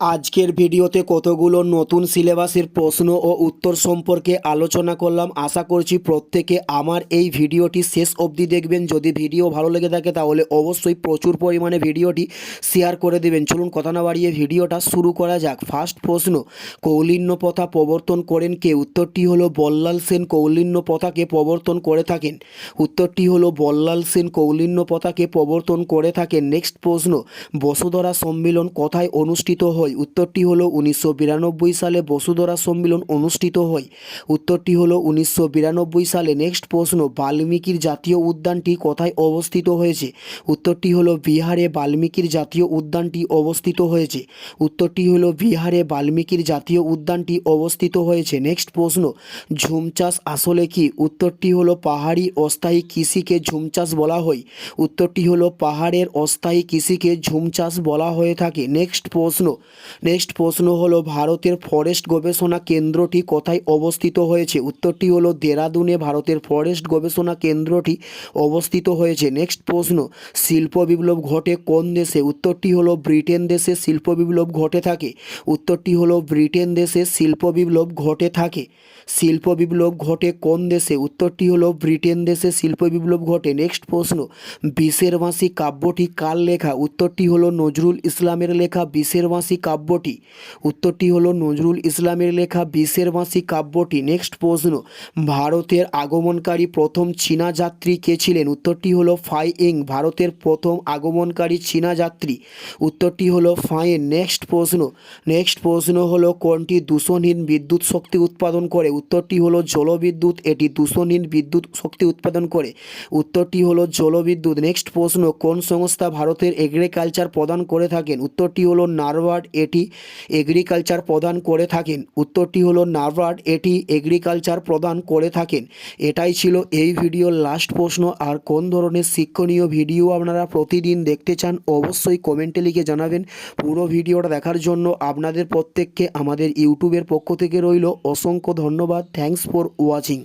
আজকের ভিডিওতে কতগুলো নতুন সিলেবাসের প্রশ্ন ও উত্তর সম্পর্কে আলোচনা করলাম। আশা করছি প্রত্যেকে আমার এই ভিডিওটি শেষ অবধি দেখবেন। যদি ভিডিও ভালো লেগে থাকে তাহলে অবশ্যই প্রচুর পরিমাণে ভিডিওটি শেয়ার করে দেবেন। চলুন কথা না বাড়িয়ে ভিডিওটা শুরু করা যাক। ফার্স্ট প্রশ্ন কৌলিন্য প্রথা প্রবর্তন করেন কে? উত্তরটি হলো বল্লাল সেন কৌলিন্য প্রথাকে প্রবর্তন করে থাকেন। উত্তরটি হলো বল্লাল সেন কৌলিন্য প্রথাকে প্রবর্তন করে থাকেন। নেক্সট প্রশ্ন বসুধরা সম্মেলন কথায় অনুষ্ঠিত হয়? উত্তরটি হলো উনিশশো বিরানব্বই সালে বসুধরা সম্মেলন অনুষ্ঠিত হয়। উত্তরটি হলো উনিশশো বিরানব্বই সালে নেক্সট প্রশ্ন, বাল্মীকির জাতীয় উদ্যানটি কোথায় অবস্থিত হয়েছে? উত্তরটি হলো বিহারে বাল্মীকির জাতীয় উদ্যানটি অবস্থিত হয়েছে। উত্তরটি হলো বিহারে বাল্মীকির জাতীয় উদ্যানটি অবস্থিত হয়েছে। নেক্সট প্রশ্ন ঝুম চাষ আসলে কি? উত্তরটি হলো পাহাড়ি অস্থায়ী কৃষিকে ঝুম চাষ বলা হয়। উত্তরটি হলো পাহাড়ের অস্থায়ী কৃষিকে ঝুম চাষ বলা হয়ে থাকে। নেক্সট প্রশ্ন নেক্সট প্রশ্ন হলো, ভারতের ফরেস্ট গবেষণা কেন্দ্রটি কোথায় অবস্থিত হয়েছে? উত্তরটি হলো, দেরাদুনে ভারতের ফরেস্ট গবেষণা কেন্দ্রটি অবস্থিত হয়েছে। নেক্সট প্রশ্ন, শিল্প বিপ্লব ঘটে কোন দেশে? উত্তরটি হলো, ব্রিটেন দেশে শিল্প বিপ্লব ঘটে থাকে। উত্তরটি হলো, ব্রিটেন দেশে শিল্প বিপ্লব ঘটে থাকে। শিল্প বিপ্লব ঘটে কোন দেশে? উত্তরটি হলো, ব্রিটেন দেশে শিল্প বিপ্লব ঘটে। নেক্সট প্রশ্ন বিশের বাঁশি কাব্যটি কার লেখা? উত্তরটি হলো, নজরুল ইসলামের লেখা বিশের বাঁশি কাব্যটি। উত্তরটি হলো, নজরুল ইসলামের লেখা বিশের বাঁশি কাব্যটি। নেক্সট প্রশ্ন, ভারতের আগমনকারী প্রথম চীনা যাত্রী কে ছিলেন? উত্তরটি হলো, ফাই ইং, ভারতের প্রথম আগমনকারী চীনা যাত্রী। উত্তরটি হলো ফাইন নেক্সট প্রশ্ন নেক্সট প্রশ্ন হলো, কোনটি দূষণহীন বিদ্যুৎ শক্তি উৎপাদন করে? উত্তরটি হলো, জলবিদ্যুৎ। এটি দূষণহীন বিদ্যুৎ শক্তি উৎপাদন করে। উত্তরটি হলো, জলবিদ্যুৎ। নেক্সট প্রশ্ন, কোন সংস্থা ভারতের এগ্রিকালচার প্রদান করে থাকেন? উত্তরটি হলো, নারওয়ার্ড এটি এগ্রিকালচার প্রদান করে থাকেন। উত্তরটি হলো নারওয়ার্ড এটি এগ্রিকালচার প্রদান করে থাকেন। এটাই ছিল এই ভিডিওর লাস্ট প্রশ্ন। আর কোন ধরনের শিক্ষণীয় ভিডিও আপনারা প্রতিদিন দেখতে চান, অবশ্যই কমেন্টে লিখে জানাবেন। পুরো ভিডিওটা দেখার জন্য আপনাদের প্রত্যেককে আমাদের ইউটিউবের পক্ষ থেকে রইল অসংখ্য ধন্যবাদ। Thanks for watching